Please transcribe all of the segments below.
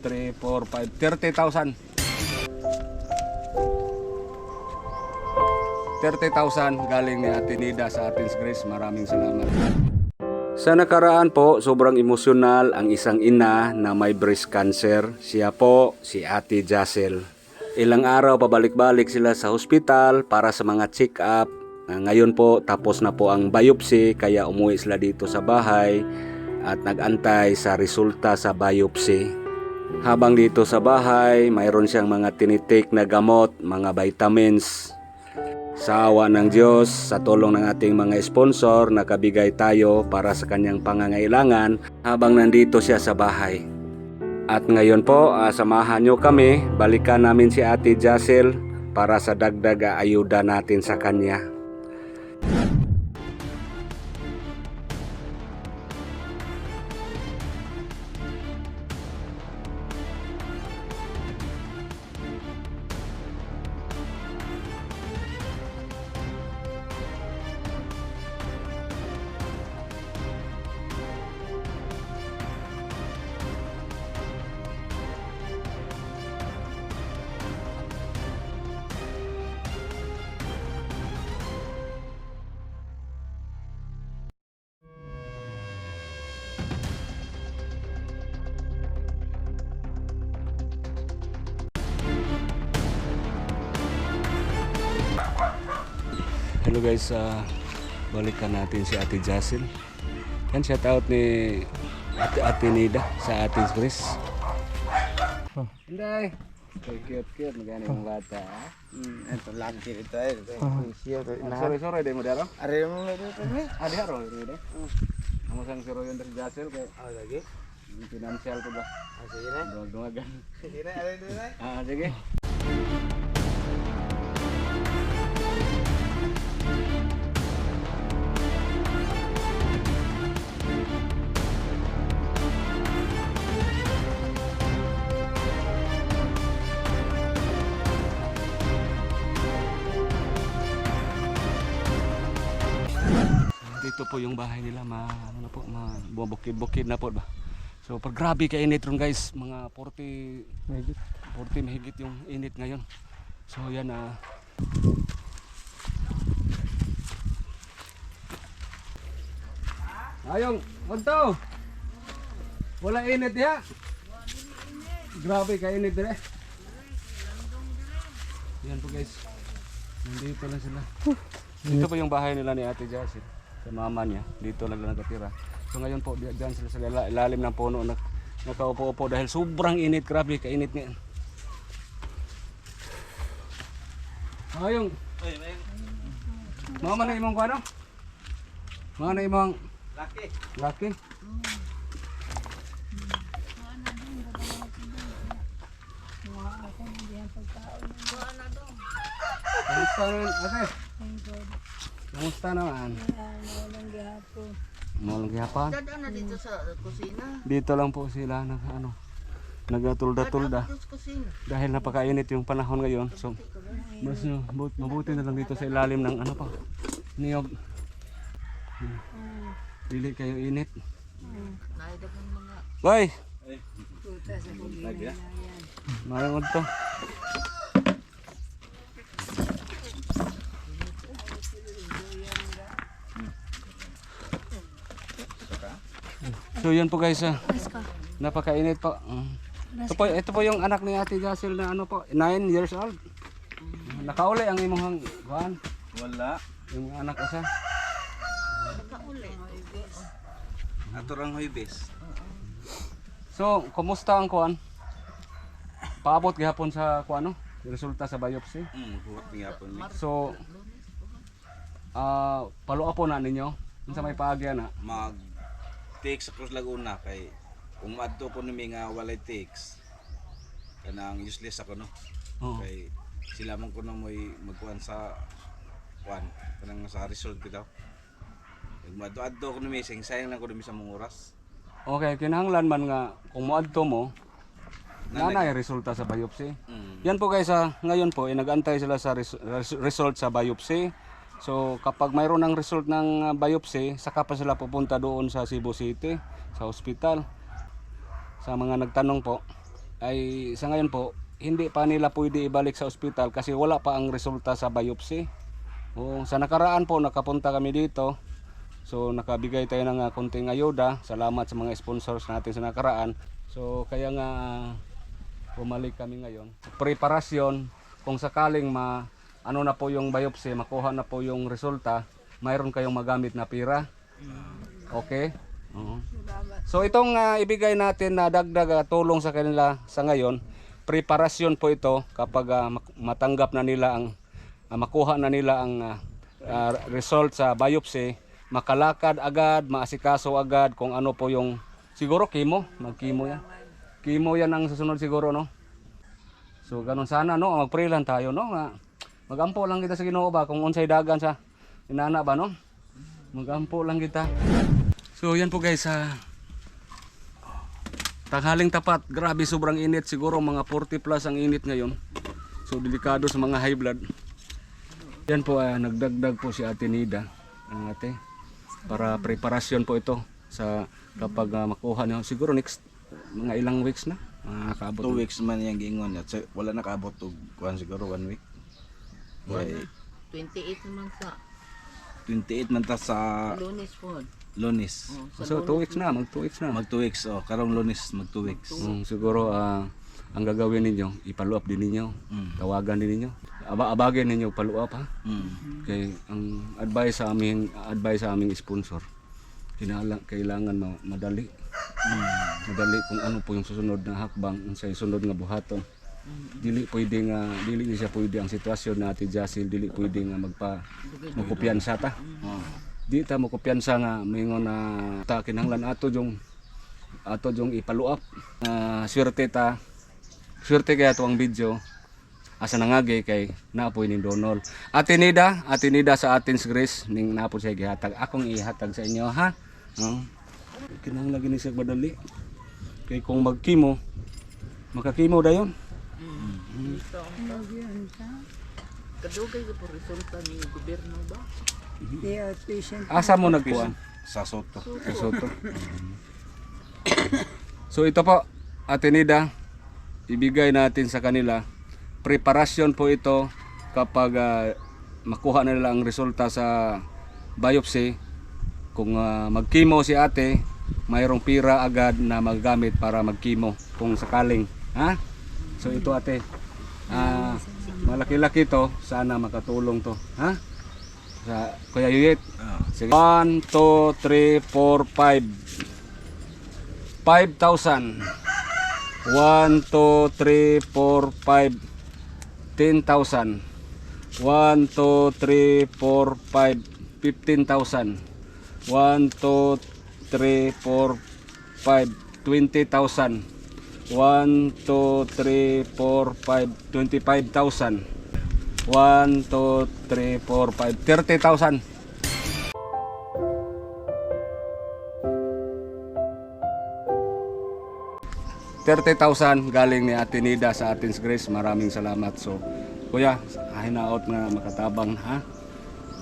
3, 4, 5, 30,000. 30,000 galing ni Ate Nida sa Athens Grace. Maraming salamat. Sa nakaraan po, sobrang emosyonal ang isang ina na may breast cancer. Siya po, si Ate Jacel. Ilang araw pabalik-balik sila sa hospital para sa mga check-up. Ah, Ngayon po, tapos na po ang biopsy, kaya umuwi sila dito sa bahay at nag-antay sa resulta sa biopsy. Habang dito sa bahay, mayroon siyang mga tinitik na gamot, mga vitamins. Sa awa ng Diyos, sa tulong ng ating mga sponsor, nakabigay tayo para sa kanyang pangangailangan habang nandito siya sa bahay. At ngayon po, ah, samahan nyo kami, balikan namin si Ate Jacel para sa dagdag ayuda natin sa kanya. Hello guys, ah, balikan natin si Ate Jacel. Yan, shout out ni Ate, Ate Nida sa Ate's Grace. Inday! Okay, cute, cute. Magana yung bata. ah. Hmm, ito lagi ito eh. Ito siya ito. Ah, sorry, sorry, di mo daro. Are mo na dito eh. Ah, di haro, di de. Amo sang siro yun dari Jacel kay Ah, lagi. financial ko ba? Ah, sige na. Dungag-dungagan. Sige na, are dito na. Ah, sige. Yung bahay nila, ma, ano na po, ma, bukid-bukid na po ba. So pag grabe ka init ron guys, mga 40 mahigit, 40 mahigit yung init ngayon. So yan ah. Ayong, wag to. Wala init ya. Grabe ka init dire. Yan po guys. Nandito lang sila. Dito po yung bahay nila ni Ate Jessie. Sa mama niya. Dito lang lang nakatira. So ngayon po, di- diyan sila sa ila- ilalim ng puno na nakaupo-upo dahil sobrang init. Grabe, kainit nga. Ayong. Mama na imong kuano? Mga na imong Laki. laki. Kamusta naman, ate? Kamusta naman? Mawalang gihapon. Dadaan na dito sa kusina. Dito lang po sila nag ano, nagatulda-tulda Dito sa kusina. dahil napakainit yung panahon ngayon. So, mas mabuti na lang dito sa ilalim ng ano pa, niyog. Dili kayo init. Boy! Marangod to. So yun po guys, ah. napakainit po. Mm. Ito po, ito po yung anak ni Ate Jacel na ano po, 9 years old. Nakauli ang imong kuan, Wala. yung anak isa. kauli. Ato rang hoybes. So, kumusta ang kuan? Paabot gihapon sa kuan no? Resulta sa biopsy. Buhat niya po ni. So, ah palo po na ninyo. Unsa may paagya na? Mag takes sa Cruz Laguna kay kung adto ko ni nga walay takes kanang useless ako no. Oo. Kay sila man ko na mo'y magkuhan sa kuan kanang sa result ko daw. Kung adto adto ko ni sing sayang lang ko ni sa mong oras. Okay, kinahanglan man nga kung moadto mo, nanay resulta sa biopsy. Hmm. Yan po guys, ah, ngayon po, eh, nag-antay sila sa res- res- result sa biopsy. So kapag mayroon ng result ng ah, biopsy, saka pa sila pupunta doon sa Cebu City, sa hospital. Sa mga nagtanong po. ay sa ngayon po hindi pa nila pwede ibalik sa ospital kasi wala pa ang resulta sa biopsy. O, sa nakaraan po nakapunta kami dito. So nakabigay tayo ng ah, konting ayuda. Salamat sa mga sponsors natin sa nakaraan. So kaya nga bumalik kami ngayon. Preparasyon kung sakaling ma ano na po yung biopsy, makuha na po yung resulta, mayroon kayong magamit na pira. Okay? Oo. So itong ah, ibigay natin na dagdag ah, tulong sa kanila sa ngayon, preparasyon po ito kapag mak- matanggap na nila ang ah, makuha na nila ang ah, ah, result sa biopsy, makalakad agad, maasikaso agad kung ano po yung siguro chemo, mag-chemo yan. Chemo yan ang susunod siguro no. So ganun sana no, mag-pray lang tayo no. Nga, magampo lang kita sa Ginoo ba kung unsay dagan sa inana ba no. Magampo lang kita. So yan po guys sa Tanghaling tapat, grabe sobrang init siguro mga 40 plus ang init ngayon. So delikado sa mga high blood. Yan po ah, nagdagdag po si Ate Nida, ang ate. Para preparasyon po ito sa kapag ah, makuha niyo siguro next mga ilang weeks na. Makakaabot. Two weeks man yung giingon at wala nakaabot og kuan siguro one week. Kay 28 naman sa 28 man ta sa lunes po. Lunes. Oh, sa So 2 weeks na, mag 2 weeks na. Mag 2 weeks oh, karong Lunes mag 2 weeks. Mm, siguro ah, ang gagawin ninyo, i-follow up din ninyo. Mm. Tawagan din ninyo. Aba abagin ninyo follow up ha. Mm. Kay ang advice sa aming advice sa aming sponsor, kinala, kailangan ma, madali. Madali kung ano po yung susunod na hakbang sa sunod nga buhaton. Dili pwede nga dili ni siya pwede ang sitwasyon na Ate Jasil dili pwede nga magpa magkupiyansa ta. Oh. Di ta mo kupiyansa nga mingon na ta kinahanglan ato yung ato i-follow up. Ah, swerte ta. Swerte kaya to ang video asa nangagi kay naapoy ni Donald. Ate Nida, Ate Nida sa Athens Grace ning naapo siya gihatag. Akong ihatag sa inyo ha. Oh. Kinahanglan gini siya madali. Kay kung magkimo, makakimo dayon. Kadugay ko po resulta ni gobyerno ba? Asa mo nagkuan? Sa Soto. Sa Soto. so ito po, Ate Nida, ibigay natin sa kanila. Preparasyon po ito kapag ah, makuha na nila ang resulta sa biopsy. Kung ah, magkimo si ate, mayroong pira agad na magagamit para magkimo kung sakaling. Ha? So ito ate, ah, malaki-laki to, sana makatulong to. Ha? Sa Kuya Yuyit, Ah. Sige. 1, 2, 3, 4, 5. 5,000. 1, 2, 3, 4, 5. 10,000. 1, 2, 3, 4, 5. 15,000. 1, 2, 3, 4, 5. 20,000. 1, 2, 3, 4, 5. 25,000. 1, 2, 3, 4, 5. 30,000. 30,000 galing ni Ate Nida sa Athens Grace. Maraming salamat. So, kuya, hinaot nga makatabang ha.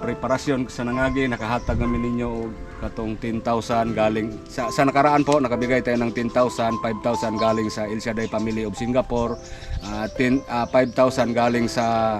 Preparasyon sa nangagi, nakahatag namin ninyo og katong 10,000 galing sa, sa nakaraan po nakabigay tayo ng 10,000, 5,000 galing sa El Shaddai Family of Singapore, 10 ah, 5,000 galing sa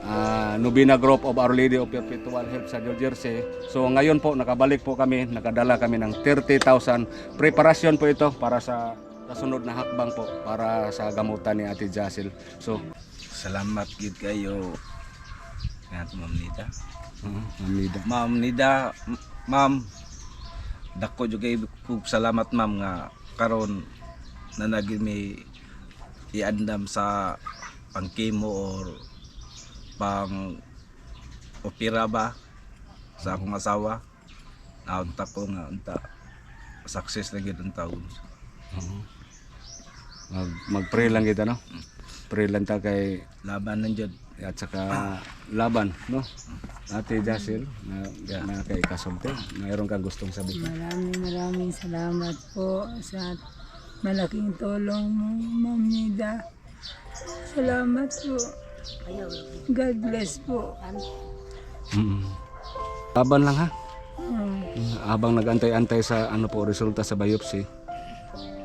ah, Nubina Group of Our Lady of Perpetual Help sa New Jersey. So ngayon po nakabalik po kami, nakadala kami ng 30,000. Preparasyon po ito para sa kasunod na hakbang po para sa gamutan ni Ate Jasil. So, Salamat gid kayo. Nga Ma'am Nida. uh. Ma'am Nida, ma'am. Dako jud kay kog salamat ma'am nga karon na naging may iandam sa pang chemo or pang opera ba sa akong asawa. Naunta ko nga unta success na gid ang taon. Mag, mag-pray lang kita, no? Pray lang ta kay Laban nandiyan. At saka laban, no? Ate Jasil, na, na kay kasulti. Mayroon kang gustong sabihin. Maraming maraming salamat po sa malaking tulong mo, Ma'am Nida. Salamat po. God bless po. Mm. Laban lang ha. Mm. Habang nag-antay-antay sa ano po resulta sa biopsy.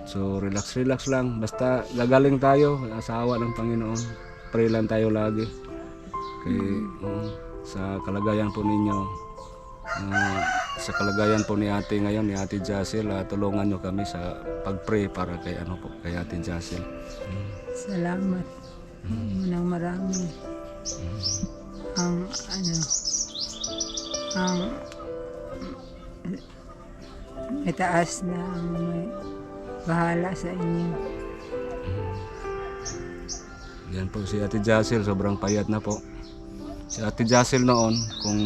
So relax relax lang basta gagaling tayo asawa ng Panginoon. Pray lang tayo lagi. Kay mm, sa kalagayan po ninyo ah, sa kalagayan po ni ate ngayon, ni ate Jacel, ah, tulungan nyo kami sa pag-pray para kay ano po, kay ate Jacel. Salamat. Munang marami. Ang ano, ang may taas na ang may bahala sa inyo. Yan po si ate Jacel, sobrang payat na po. Si ate Jacel noon, kung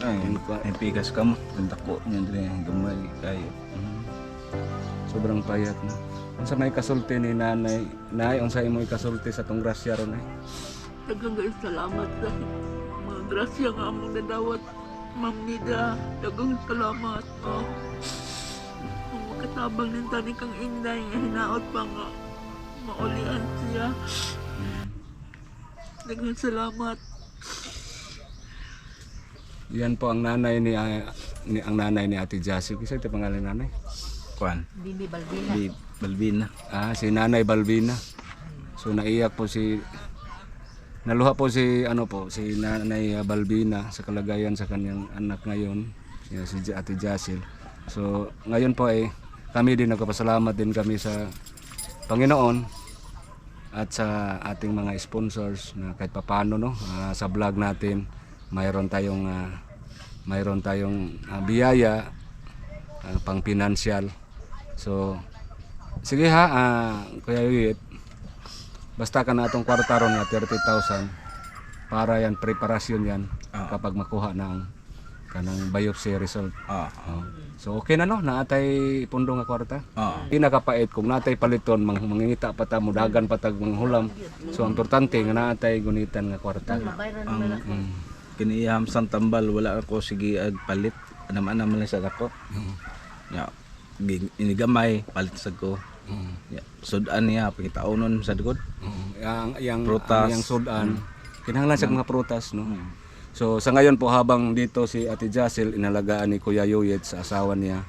Ay, ay pikas ka mo. Ang dako niya din gamay kayo. sobrang payat na. Unsa may kasulti ni nanay, nay, unsa imo ikasulti sa tong grasya ron ay? Dagang kayo salamat sa mga grasya nga among nadawat. Ma'am Nida, dagang salamat. Oh. Ang makatabang ng tani kang inday, hinaot pa nga maulian siya. Dagang salamat. Yan po ang nanay ni, ah, ni ang nanay ni ate Jacel. Kisa ito pangalan nanay? Kuan. Bibi Balbina. Di Balbina. Ah, si Nanay Balbina. So naiyak po si naluha po si ano po si Nanay Balbina sa kalagayan sa kanyang anak ngayon si, si Ate Jacel. So ngayon po ay kami din nagpapasalamat din kami sa Panginoon at sa ating mga sponsors na kahit papano no ah, sa vlog natin mayroon tayong ah, mayroon tayong ah, biyaya ah, pang financial. So Sige ha, ah, Kuya Yuyit. Basta ka na itong kwarta ron nga 30,000 para yan, preparasyon yan Ah. kapag makuha na ang kanang biopsy result. Ah. Oh. So okay na no, naatay pundo nga kwarta. Ah. Di nakapait kung natay paliton mang mangingita pa ta mudagan pa tag manghulam. So ang importante nga naatay gunitan nga kwarta. Ang Mm. kiniyam sang tambal wala ako sige ag palit. Anam-anam man lang sa ako. Ya. gi- Inigamay palit sa ko. Mm. Ya. Sudan niya pangitaonon sa dugod. Mm. Yang yang Prutas. ang yang sudan. Kinahanglan sa mga prutas no. So sa ngayon po habang dito si Ate Jacel inalagaan ni Kuya Yuyet sa asawa niya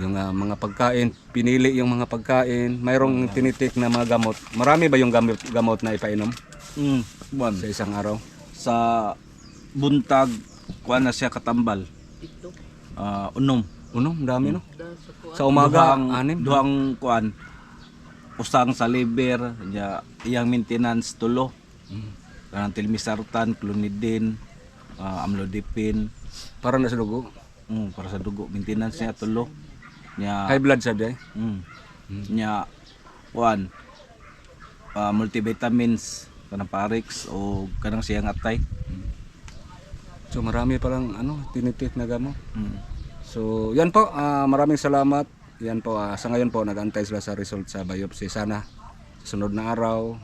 yung ah, mga pagkain, pinili yung mga pagkain, mayroong tinitik na mga gamot. Marami ba yung gamot, gamot na ipainom Mm. Buwan. sa isang araw? Sa buntag kuan na siya katambal. Ito. Ah, unom. Uno, dami no. Da sa kuwan. Sa umaga, duhang, anim. duhang kuan usang sa liver ya iyang maintenance tulo Mm. kanang tilmisartan clonidine ah, amlodipine Para na sa dugo. mm, para sa dugo maintenance niya tulo nya High blood sa day. mm, nya kuan ah, multivitamins kanang parix o kanang siyang atay So marami palang ano, tinitik na gamot. mm. So, yan po. ah, maraming salamat. Yan po. ah, sa ngayon po, nag-antay sila sa result sa biopsy. Sana sunod na araw,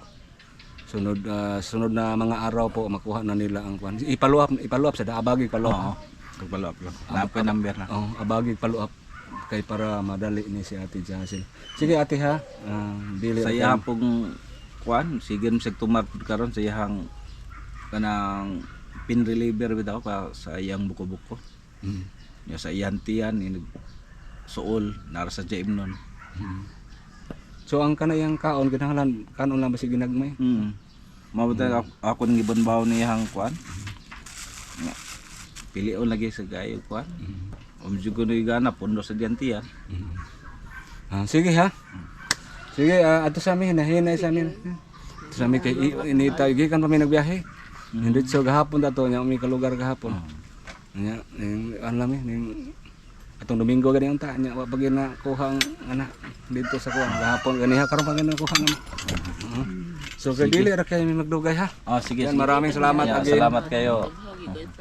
sunod ah, sunod na mga araw po makuha na nila ang kwan. Ipaluap, ipaluap sa abagig oo paluap. pagpalap lang napay number na Oh, abagig paluap kay para madali ni si Ate Jacel. Sige Ate ha. Ah, dili sa iyang pong kuan sige mo sig tumar karon sa iyang kanang pin reliever bitaw pa sa iyang buko-buko Mm. ya sa iyang tiyan suol nara sa jaim nun So ang kanayang kaon kinahanglan kanon lang ba si ginagmay? mm mabuta ako, ako nang ibon ni iyang kuan nga. Pilion lagi sa gayo kuan um jugo ni gana pundo sa diyan tiyan Ah, sige ha. Sige, ah, ato sa amin, nahinay sa amin. Ato sa amin kay inita, gikan pa may nagbiyahe. Hindi so gahapon dato nya umi ka lugar gahapon. Nya ning ano lami ning atong Domingo gani unta nya wa pag na kuha ang ana dito sa kuha gahapon ganiha karon pa gani kuha na. Uh-huh. So kay dili ra kay magdugay ha. oh sige Yan, sige. maraming salamat Ya, again. salamat kayo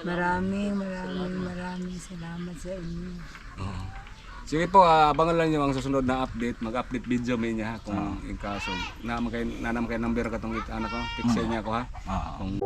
Maraming, maraming, maraming salamat sa inyo. Sige po, ah, abangan lang niyo ang susunod na update. Mag-update video may niya ha, kung in kaso. Na makay na naman kay number katong anak ko, pixel niya ko ha. ah Kung